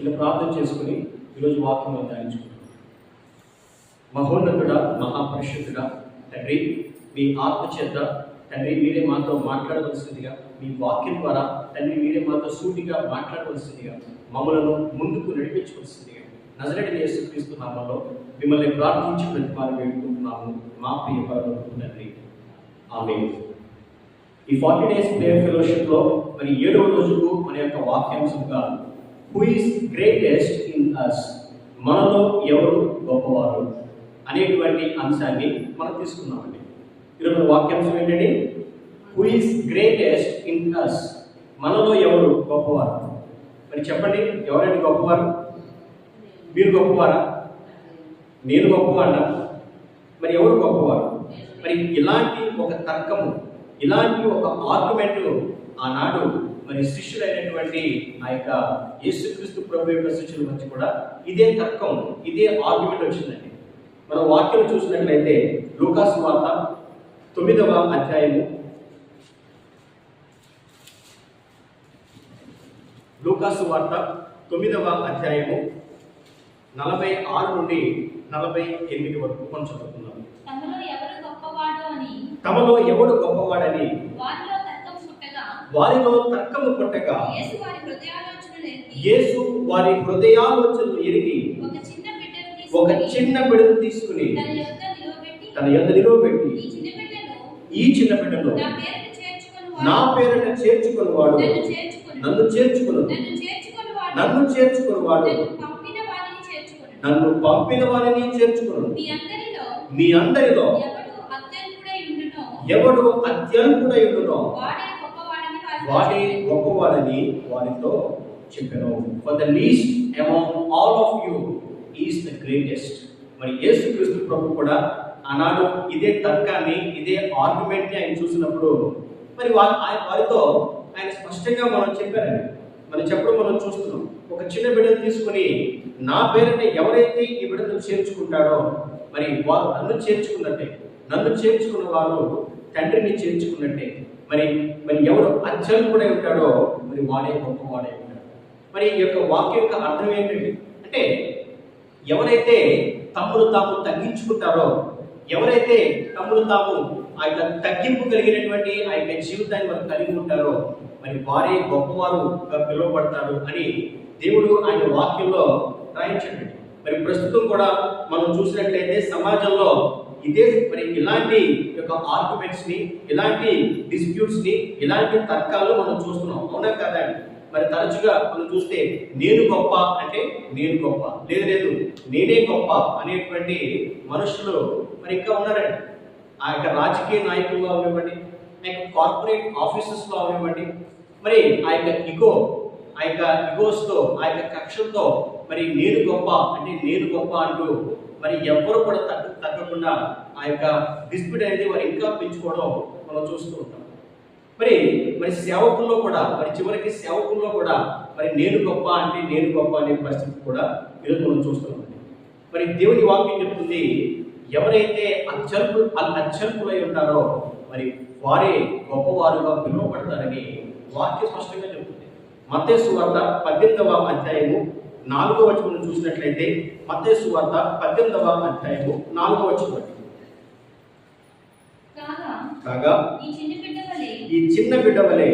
చిన్న ప్రార్థన చేసుకుని ఈరోజు వాక్యం ధ్యానించుకుంటాం మహోన్నతుడ మహాపరిషుద్ధుడ తండ్రి మీ ఆత్మ చేత తండ్రి మీరే మాతో మాట్లాడవలసిందిగా మీ వాక్యం ద్వారా తండ్రి మీరే మాతో సూటిగా మాట్లాడవలసిందిగా మమ్మలను ముందుకు నడిపించవలసిందిగా నజరడి యేసుక్రీస్తు నామంలో మిమ్మల్ని ప్రార్థించి ప్రతిపాదన వేడుకుంటున్నాము. మా ప్రియ తండ్రి. ఆమె ఈ ఫార్టీ డేస్ ప్రేయర్ ఫెలోషిప్లో మరి ఏడవ రోజుకు మన యొక్క వాక్యాంశంగా who is greatest in us మనలో ఎవరు గొప్పవారు? అనేటువంటి అంశాన్ని మనం తీసుకున్నామండి ఈరోజు వాక్యాంశం ఏంటండి? Who is greatest in us మనలో ఎవరు గొప్పవారు? మరి చెప్పండి ఎవరైనా గొప్పవారు? మీరు గొప్పవారా? నేను గొప్పవాడా మరి ఎవరు గొప్పవారు? మరి ఇలాంటి ఒక తర్కము ఇలాంటి ఒక ఆర్గ్యుమెంట్ ఆనాడు మరి శిష్యులైనటువంటి ఆ యొక్క యేసుక్రీస్తు ప్రభు యొక్క శిష్యుల మధ్య కూడా ఇదే తర్కం ఇదే ఆర్గ్యుమెంట్ వచ్చిందండి. మనం వాక్యం చూసినట్లయితే లూకాసు వార్త తొమ్మిదవ అధ్యాయము. లూకాసు వార్త తొమ్మిదవ అధ్యాయము నలభై ఆరు నుండి నలభై ఎనిమిది వరకు మనం చదువుతున్నాం తమలో ఎవరు గొప్పవాడు అని? తమలో ఎవడు గొప్పవాడని? వారిలో వారిలో తర్కము కొట్టగా యేసు వారి హృదయాలోచనలు ఎరిగి ఒక చిన్న బిడ్డను తీసుకుని తన యొద్ద నిలువబెట్టి ఈ చిన్న బిడ్డను నా పేరును చేర్చుకొని నా పేరిట చేర్చుకుని వాడు నన్ను చేర్చుకొని. నన్ను చేర్చుకును. వాడు నన్ను పంపిన వారిని చేర్చుకొని. మీ అందరిలో ఎవడు అత్యంతుడై ఉండునో వాడే గొప్పవాడని వారితో వారితో చెప్పాను for the least among all of you is the greatest మరి యేసుక్రీస్తు ప్రభు కూడా ఆనాడు ఇదే తర్కాన్ని ఇదే ఆర్గ్యుమెంట్ని ఆయన చూసినప్పుడు మరి వా ఆయన వారితో ఆయన స్పష్టంగా మనం చెప్పారండి. మనం చెప్పడం మనం చూస్తున్నాం. ఒక చిన్న బిడ్డను తీసుకుని నా పేరుని ఎవరైతే ఈ బిడ్డను చేర్చుకుంటాడో మరి వారు నన్ను చేర్చుకున్నట్టే. నన్ను చేర్చుకున్న వారు తండ్రిని చేర్చుకున్నట్టే. మరి మరి ఎవరు అత్యల్పుడై ఉంటాడో మరి వాడే గొప్పవాడే ఉంటాడు. మరి ఈ యొక్క వాక్య యొక్క అర్థం ఏంటండి? అంటే ఎవరైతే తమ్ముడు తాము తగ్గించుకుంటారో ఎవరైతే తమ్ముడు తాము ఆ యొక్క తగ్గింపు కలిగినటువంటి ఆ యొక్క జీవితాన్ని వారు కలిగి ఉంటారో మరి వారే గొప్పవారు పిలువబడతారు అని దేవుడు ఆయన వాక్యంలో రాయించండి మరి ప్రస్తుతం కూడా మనం చూసినట్లయితే సమాజంలో ఇదే మరి ఇలాంటి యొక్క ఆర్గ్యుమెంట్స్ని ఇలాంటి డిస్ప్యూట్స్ని ఇలాంటి తర్కాలు మనం చూస్తున్నాం. అవునా కదా మరి తరచుగా మనం చూస్తే నేను గొప్ప అంటే నేను గొప్ప. లేదు లేదు నేనే గొప్ప అనేటువంటి మనుషులు మరి ఇంకా ఉన్నారండి. ఆ యొక్క రాజకీయ నాయకుల్లో అవ్వండి కార్పొరేట్ ఆఫీసెస్లో అవ్వండి మరి ఆ యొక్క ఇగో ఆ యొక్క ఇగోస్తో ఆ యొక్క కక్షలతో మరి నేను గొప్ప అంటే నేను గొప్ప అంటూ మరి ఎవ్వరు కూడా తగ్గ తగ్గకుండా ఆ యొక్క డిస్ప్యూట్ అనేది వారు ఇంకా పెంచుకోవడం మనం చూస్తూ ఉంటాం. మరి మరి సేవకుల్లో కూడా మరి చివరికి సేవకుల్లో కూడా మరి నేను గొప్ప అంటే నేను గొప్ప అనే పరిస్థితి కూడా ఈరోజు మనం చూస్తున్నాం మరి దేవుని వాక్యం చెప్తుంది ఎవరైతే అత్యల్పు అత్యల్పులై ఉంటారో మరి వారే గొప్పవారుగా పిలువబడతారని వాక్యం స్పష్టంగా చెప్తుంది. మత్తేసు వార్త పద్దెనిమిదవ అధ్యాయము నాలుగో వచనం చూసినట్లయితే మత్తేసు వార్త పద్దెనిమిదవ అధ్యాయము నాలుగో వచనం కాగా ఈ చిన్న బిడ్డ వలె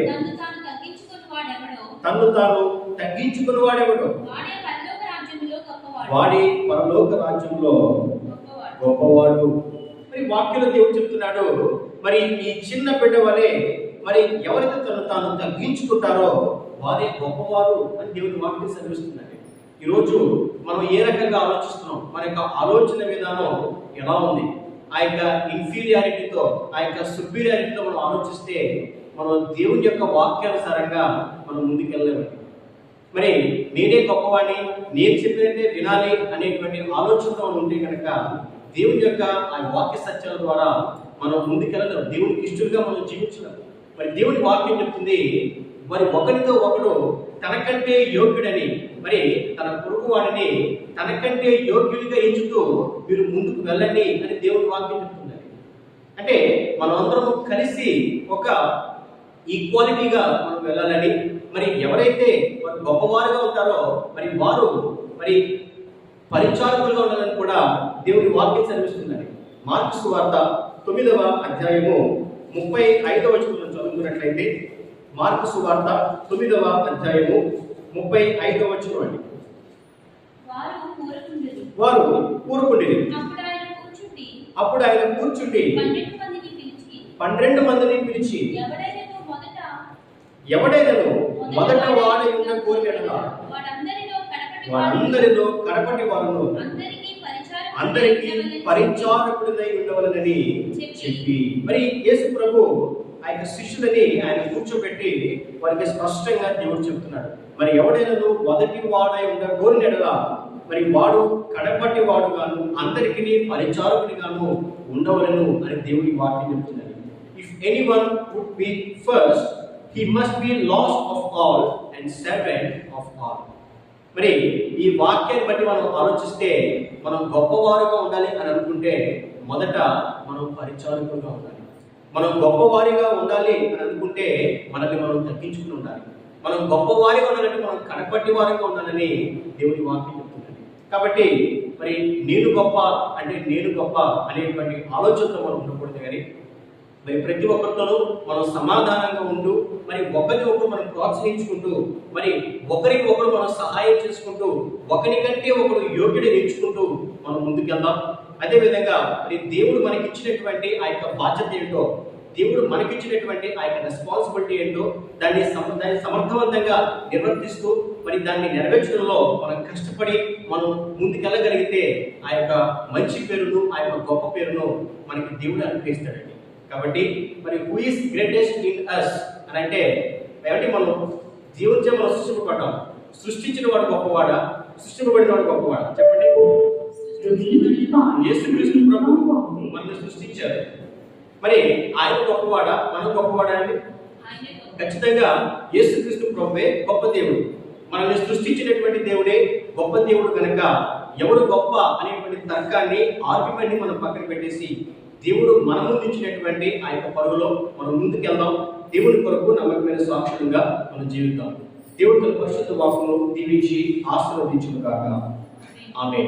తాను తాను తగ్గించుకుని వాడేవాడు? వాడే పరలోక రాజ్యంలో గొప్పవాడు. మరి వాక్యంలో దేవుడు చెప్తున్నాడు మరి ఈ చిన్న బిడ్డ వలె మరి ఎవరైతే తను తాను తగ్గించుకుంటారో వారే గొప్పవారు అని దేవుని వాక్యం సెలవిస్తుందండి. ఈరోజు మనం ఏ రకంగా ఆలోచిస్తున్నాం? మన యొక్క ఆలోచన విధానం ఎలా ఉంది? ఆ యొక్క ఇన్ఫీరియారిటీతో ఆ యొక్క సుపీరియారిటీతో మనం ఆలోచిస్తే మనం దేవుని యొక్క వాక్యానుసారంగా మనం ముందుకెళ్ళలేము. మరి నేనే గొప్పవాడిని నేను చెప్పినట్టే వినాలి అనేటువంటి ఆలోచనతో మనం ఉంటే కనుక దేవుని యొక్క ఆ వాక్య సత్యాల ద్వారా మనం ముందుకెళ్ళలేము. దేవునికి ఇష్టంగా మనం జీవించలేము. మరి దేవుని వాక్యం చెప్తుంది మరి ఒకరితో ఒకడు తనకంటే యోగ్యుడని మరి తన పొరుగు వాడిని తనకంటే యోగ్యుడిగా ఎంచుతూ మీరు ముందుకు వెళ్ళండి అని దేవుని వాక్యం చెప్తుంది అంటే మనం కలిసి ఒక ఈక్వాలిటీగా మనం వెళ్ళాలని మరి ఎవరైతే వారు గొప్పవారుగా ఉంటారో మరి వారు మరి పరిచారకులుగా ఉండాలని కూడా దేవుని వాక్యం చదివిస్తుందని మార్క్స్ వార్త తొమ్మిదవ అధ్యాయము ముప్పై ఐదవ వచనం చదువుకున్నట్లయితే మార్క్స్ వార్త తొమ్మిదవ అధ్యాయము ముప్పై ఐదవ అండి. వారు వారు కూరుకుండి అప్పుడు ఆయన కూర్చుండి పన్నెండు మందిని పిలిచి ఎవడైనా మొదట ఎవడైనను మొదట వాడి ఉన్న కడపటి వారందరిలో కడపటి వారును పరిచారం అందరికీ పరిచారకుడినై ఉండవలనని చెప్పి. మరి యేసు ప్రభు ఆ యొక్క శిష్యులని ఆయన కూర్చోబెట్టి వారికి స్పష్టంగా దేవుడు చెప్తున్నాడు. మరి ఎవడైనా మొదటి వాడై ఉండ కోరినడలా మరి వాడు కడపటి వాడు గాను అందరికీ పరిచారకుడి గాను ఉండవలను అని దేవుడి వాక్యం చెప్తున్నాడు if any one would be first he must be last of all and servant of all మరి ఈ వాక్యాన్ని బట్టి మనం ఆలోచిస్తే మనం గొప్పవారుగా ఉండాలి అని అనుకుంటే మొదట మనం పరిచారకులుగా ఉండాలి. మనం గొప్పవారిగా ఉండాలి అని అనుకుంటే మనల్ని మనం తగ్గించుకుని ఉండాలి. మనం గొప్పవారిగా ఉండాలంటే మనం కనపట్టి వారిగా ఉండాలని దేవుని వాక్యం చెప్తుంది కాబట్టి మరి నేను గొప్ప అంటే నేను గొప్ప అనేటువంటి ఆలోచనతో మనం ఉండకూడదు కానీ మరి ప్రతి ఒక్కరితోనూ మనం సమాధానంగా ఉంటూ మరి ఒకరిని ఒకరు మనం ప్రోత్సహించుకుంటూ మరి ఒకరికి ఒకరు మనం సహాయం చేసుకుంటూ ఒకరికంటే ఒకరు యోగ్యుడు నేర్చుకుంటూ మనం ముందుకెళ్దాం. అదేవిధంగా మరి దేవుడు మనకి ఇచ్చినటువంటి ఆ యొక్క బాధ్యత ఏంటో దేవుడు మనకిచ్చినటువంటి ఆ యొక్క రెస్పాన్సిబిలిటీ ఏంటో దాన్ని సమ దాన్ని సమర్థవంతంగా నిర్వర్తిస్తూ మరి దాన్ని నెరవేర్చడంలో మనం కష్టపడి మనం ముందుకెళ్ళగలిగితే ఆ యొక్క మంచి పేరును ఆ యొక్క గొప్ప పేరును మనకి దేవుడు అనుగ్రహిస్తాడండి. కాబట్టి మరి who is greatest in us అని అంటే ఏమంటే మనం జీవించే మనం సృష్టింపబడ్డాం. సృష్టించిన వాడు గొప్పవాడా? సృష్టింపబడిన వాడు గొప్పవాడా? చెప్పండి. యేసుక్రీస్తు ప్రభు మనల్ని సృష్టించారు మరి ఆయన గొప్పవాడా? మనం గొప్పవాడా అండి? ఖచ్చితంగా యేసుక్రీస్తు ప్రభువే గొప్ప దేవుడు. మనల్ని సృష్టించినటువంటి దేవుడే గొప్ప దేవుడు కనుక ఎవడు గొప్ప అనేటువంటి తర్కాన్ని ఆర్గ్యుమెంట్ని మనం పక్కన పెట్టేసి దేవుడు మన ముందుంచినటువంటి ఆ యొక్క పరుగులో మనం ముందుకెళ్దాం. దేవుడి కొరకు నమ్మకమైన సాక్షులుగా మనం జీవితాం దేవుడు తన పరిశుద్ధ వాకును దీవించి ఆశీర్వదించుగాక కాక ఆమె